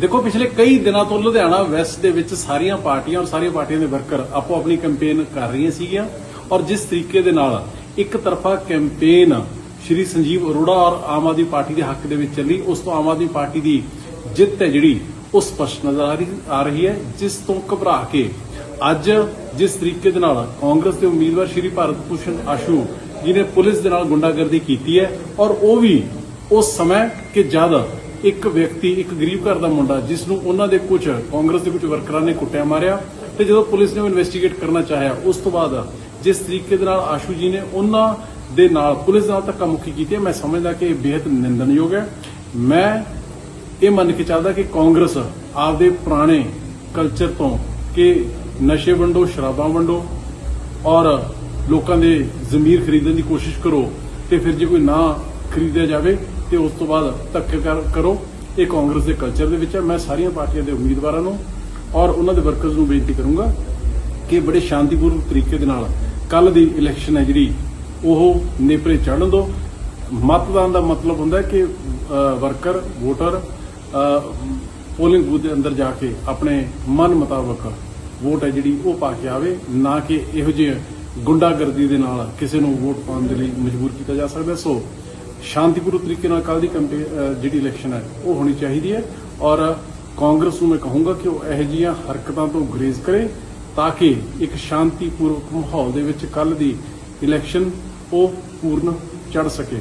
ਦੇਖੋ, ਪਿਛਲੇ ਕਈ ਦਿਨਾਂ ਤੋਂ ਲੁਧਿਆਣਾ ਵੈਸਟ ਦੇ ਵਿੱਚ ਸਾਰੀਆਂ ਪਾਰਟੀਆਂ ਔਰ ਸਾਰੀਆਂ ਪਾਰਟੀਆਂ ਦੇ ਵਰਕਰ ਆਪੋ ਆਪਣੀ ਕੈਂਪੇਨ ਕਰ ਰਹੀਆਂ ਸੀਗੀਆਂ। ਔਰ ਜਿਸ ਤਰੀਕੇ ਦੇ ਨਾਲ ਇੱਕ ਤਰਫਾ ਕੈਂਪੇਨ ਸ਼੍ਰੀ ਸੰਜੀਵ ਅਰੋੜਾ ਔਰ ਆਮ ਆਦਮੀ ਪਾਰਟੀ ਦੇ ਹੱਕ ਦੇ ਵਿੱਚ ਚੱਲੀ, ਉਸ ਤੋਂ ਆਮ ਆਦਮੀ ਪਾਰਟੀ ਦੀ ਜਿੱਤ ਹੈ ਜਿਹੜੀ, ਉਹ ਸਪਸ਼ਟ ਨਜ਼ਰ ਆ ਰਹੀ ਹੈ, ਜਿਸ ਤੋਂ ਘਬਰਾ ਕੇ ਅੱਜ ਜਿਸ ਤਰੀਕੇ ਦੇ ਨਾਲ ਕਾਂਗਰਸ ਦੇ ਉਮੀਦਵਾਰ ਸ਼੍ਰੀ ਭਾਰਤ ਭੂਸ਼ਣ ਆਸ਼ੂ ਜਿਨੇ ਪੁਲਿਸ ਦੇ ਨਾਲ ਗੁੰਡਾਗਰਦੀ ਕੀਤੀ ਹੈ। ਔਰ ਉਹ ਵੀ ਉਸ ਸਮੇਂ ਕਿ ਜਦ ਇੱਕ ਵਿਅਕਤੀ, ਇੱਕ ਗਰੀਬ ਘਰ ਦਾ ਮੁੰਡਾ ਜਿਸ ਨੂੰ ਉਹਨਾਂ ਦੇ ਕੁਝ ਕਾਂਗਰਸ ਦੇ ਕੁਝ ਵਰਕਰਾਂ ਨੇ ਕੁੱਟਿਆ, ਮਾਰਿਆ ਤੇ ਜਦੋਂ ਪੁਲਿਸ ਨੇ ਇਨਵੈਸਟੀਗੇਟ ਕਰਨਾ ਚਾਹਿਆ, ਉਸ ਤੋਂ ਬਾਅਦ ਜਿਸ ਤਰੀਕੇ ਦੇ ਨਾਲ ਆਸ਼ੂ ਜੀ ਨੇ ਉਹਨਾਂ ਦੇ ਨਾਲ ਪੁਲਿਸ ਨਾਲ ਧੱਕਾ ਮੁੱਕੀ ਕੀਤੀ ਮੈਂ ਸਮਝਦਾ ਕਿ ਇਹ ਬੇहद ਨਿੰਦਣਯੋਗ ਹੈ। ਮੈਂ ਇਹ ਮੰਨ ਕੇ ਚੱਲਦਾ ਕਿ ਕਾਂਗਰਸ ਆਪਦੇ ਪੁਰਾਣੇ ਕਲਚਰ ਤੋਂ ਕਿ ਨਸ਼ੇ ਵੰਡੋ, ਸ਼ਰਾਬਾਂ ਵੰਡੋ ਔਰ ਲੋਕਾਂ ਦੇ ਜ਼ਮੀਰ ਖਰੀਦਣ ਦੀ ਕੋਸ਼ਿਸ਼ ਕਰੋ ਤੇ ਫਿਰ ਜੇ ਕੋਈ ਨਾ ਖਰੀਦਿਆ ਜਾਵੇ ਤੇ ਉਸ ਤੋਂ ਬਾਅਦ ਧੱਕੇ ਕਰੋ ਇਹ ਕਾਂਗਰਸ ਦੇ ਕਲਚਰ ਦੇ ਵਿੱਚ ਹੈ। ਮੈਂ ਸਾਰੀਆਂ ਪਾਰਟੀਆਂ ਦੇ ਉਮੀਦਵਾਰਾਂ ਨੂੰ ਔਰ ਉਹਨਾਂ ਦੇ ਵਰਕਰਸ ਨੂੰ ਬੇਨਤੀ ਕਰੂੰਗਾ ਕਿ ਬੜੇ ਸ਼ਾਂਤੀਪੂਰਨ ਤਰੀਕੇ ਦੇ ਨਾਲ ਕੱਲ ਦੀ ਇਲੈਕਸ਼ਨ ਹੈ ਜਿਹੜੀ, ਉਹ ਨੇਪਰੇ ਚੜਨ ਦੋ ਮਤਦਾਨ ਦਾ ਮਤਲਬ ਹੁੰਦਾ ਕਿ ਵਰਕਰ ਵੋਟਰ ਪੋਲਿੰਗ ਬੂਥ ਦੇ ਅੰਦਰ ਜਾ ਕੇ ਆਪਣੇ ਮਨ ਮੁਤਾਬਕ ਵੋਟ ਹੈ ਜਿਹੜੀ, ਉਹ ਪਾ ਕੇ ਆਵੇ। ਨਾ ਕਿ ਇਹੋ ਜਿਹੇ ਗੁੰਡਾਗਰਦੀ ਦੇ ਨਾਲ ਕਿਸੇ ਨੂੰ ਵੋਟ ਪਾਉਣ ਦੇ ਲਈ ਮਜਬੂਰ ਕੀਤਾ ਜਾ ਸਕਦਾ। ਸੋ ਸ਼ਾਂਤੀਪੂਰਨ ਤਰੀਕੇ ਨਾਲ ਕੱਲ ਦੀ ਕੰਪੇ ਜਿਹੜੀ ਇਲੈਕਸ਼ਨ ਹੈ, ਉਹ ਹੋਣੀ ਚਾਹੀਦੀ ਹੈ। ਔਰ ਕਾਂਗਰਸ ਨੂੰ ਮੈਂ ਕਹੂੰਗਾ ਕਿ ਉਹ ਇਹੋ ਜਿਹੀਆਂ ਹਰਕਤਾਂ ਤੋਂ ਗੁਰੇਜ਼ ਕਰੇ ਤਾਂ ਕਿ ਇੱਕ ਸ਼ਾਂਤੀਪੂਰਵਕ ਮਾਹੌਲ ਦੇ ਵਿੱਚ ਕੱਲ ਦੀ ਇਲੈਕਸ਼ਨ ਉਹ ਪੂਰਨ ਚੜ ਸਕੇ।